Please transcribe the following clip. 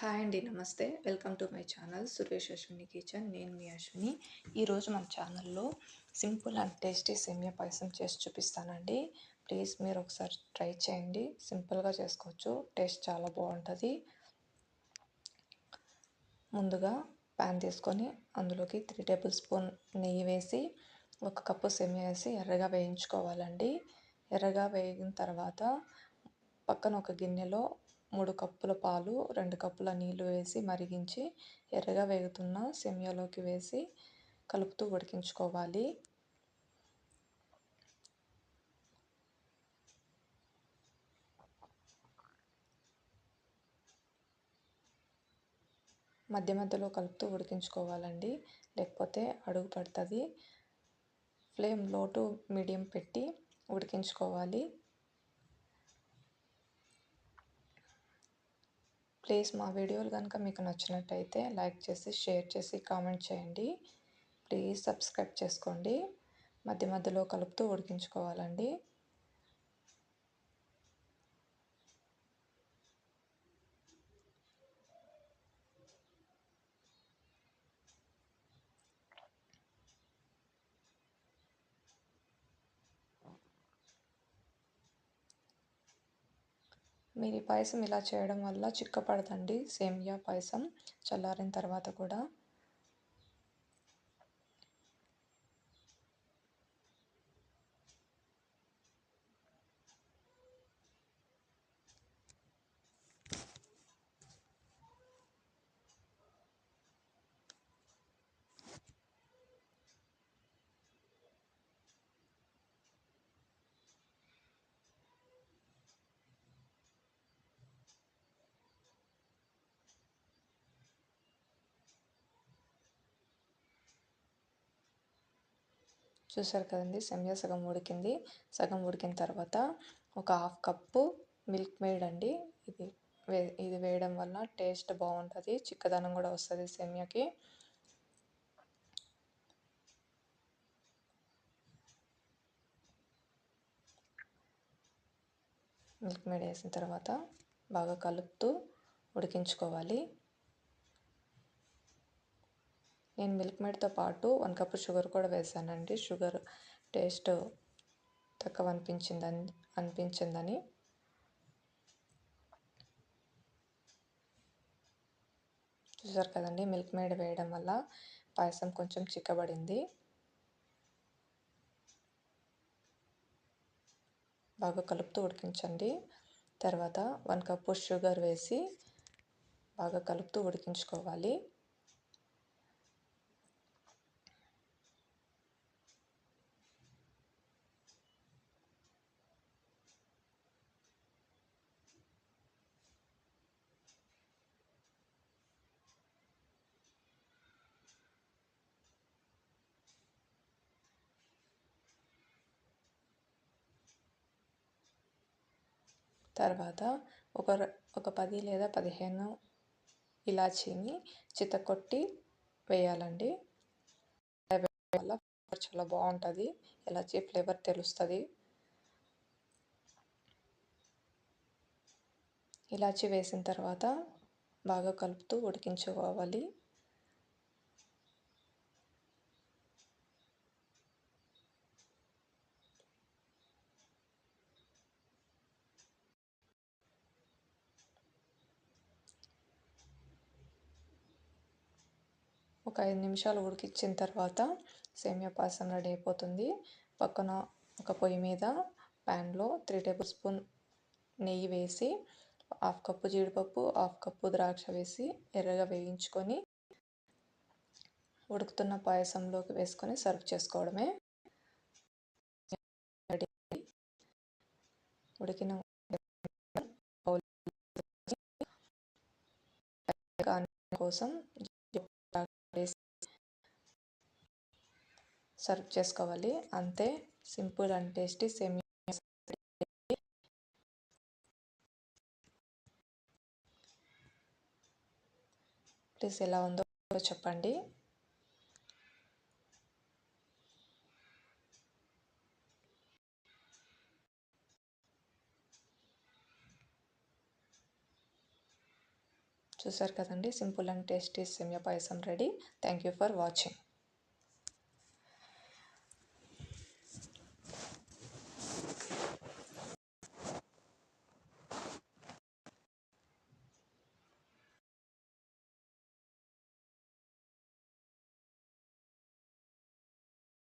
Hi అండి. నమస్తే. Welcome to my channel Suresh Ashwini kitchen. నేను మీ అశ్విని. ఈరోజు మన ఛానల్‌లో సింపుల్ అండ్ టేస్టీ సేమియా పాయసం చేసి చూపిస్తానండి. ప్లీజ్ మీరు ఒకసారి ట్రై చేయండి. సింపుల్‌గా చేసుకోవచ్చు. టేస్ట్ చాలా బాగుంటుంది ముందుగా ప్యాన్ తీసుకొని అందులోకి త్రీ టేబుల్ స్పూన్ నెయ్యి వేసి, ఒక కప్పు సేమియా వేసి ఎర్రగా వేయించుకోవాలండి. ఎర్రగా వేగిన తర్వాత పక్కన ఒక గిన్నెలో మూడు కప్పుల పాలు, రెండు కప్పుల నీళ్ళు వేసి మరిగించి, ఎర్రగా వేగుతున్న సెమియాలోకి వేసి కలుపుతూ ఉడికించుకోవాలి. మధ్య మధ్యలో కలుపుతూ ఉడికించుకోవాలండి. లేకపోతే అడుగు పడుతుంది ఫ్లేమ్లో టు మీడియం పెట్టి ఉడికించుకోవాలి. ప్లీజ్ మా వీడియోలు కనుక మీకు నచ్చినట్టయితే లైక్ చేసి, షేర్ చేసి, కామెంట్ చేయండి. ప్లీజ్ సబ్స్క్రైబ్ చేసుకోండి. మధ్య మధ్యలో కలుపుతూ ఉడికించుకోవాలండి. మీరు ఈ పాయసం ఇలా చేయడం వల్ల చిక్కపడదండి. సేమియా పాయసం చల్లారిన తర్వాత కూడా చూసారు కదండి? సెమ్యా సగం ఉడికింది. సగం ఉడికిన తర్వాత ఒక హాఫ్ కప్పు మిల్క్ మేడ్ అండి. ఇది వే ఇది వేయడం వల్ల టేస్ట్ బాగుంటుంది. చిక్కదనం కూడా వస్తుంది సెమ్యాకి. మిల్క్ మేడ్ వేసిన తర్వాత బాగా కలుపుతూ ఉడికించుకోవాలి. నేను మిల్క్ మేడ్తో పాటు వన్ కప్ షుగర్ కూడా వేసానండి. షుగర్ టేస్ట్ తక్కువ అనిపించిందని అనిపించిందని. చూసారు కదండి మిల్క్ మేడ్ వేయడం వల్ల పాయసం కొంచెం చిక్కబడింది. బాగా కలుపుతూ ఉడికించండి. తర్వాత వన్ కప్పు షుగర్ వేసి బాగా కలుపుతూ ఉడికించుకోవాలి. తర్వాత ఒక ఒక పది లేదా పదిహేను ఇలాచీని చితకొట్టి వేయాలండి. వల్ల చాలా బాగుంటుంది. ఇలాచీ ఫ్లేవర్ తెలుస్తుంది. ఇలాచీ వేసిన తర్వాత బాగా కలుపుతూ ఉడికించుకోవాలి. ఒక ఐదు నిమిషాలు ఉడికించిన తర్వాత సేమియా పాయసం రెడీ అయిపోతుంది. పక్కన ఒక పొయ్యి మీద ప్యాన్లో త్రీ టేబుల్ స్పూన్ నెయ్యి వేసి హాఫ్ కప్పు జీడిపప్పు హాఫ్ కప్పు ద్రాక్ష వేసి ఎర్రగా వేయించుకొని ఉడుకుతున్న పాయసంలోకి వేసుకొని సర్వ్ చేసుకోవడమే. ఉడికిన కోసం సర్వ్ చేసుకోవాలి. అంతే. సింపుల్ అండ్ టేస్టీ సేమియా ప్లీజ్ ఎలా ఉందో చెప్పండి. చూసారు కదండి. సింపుల్ అండ్ టేస్టీ సేమియా పాయసం ready. Thank you for watching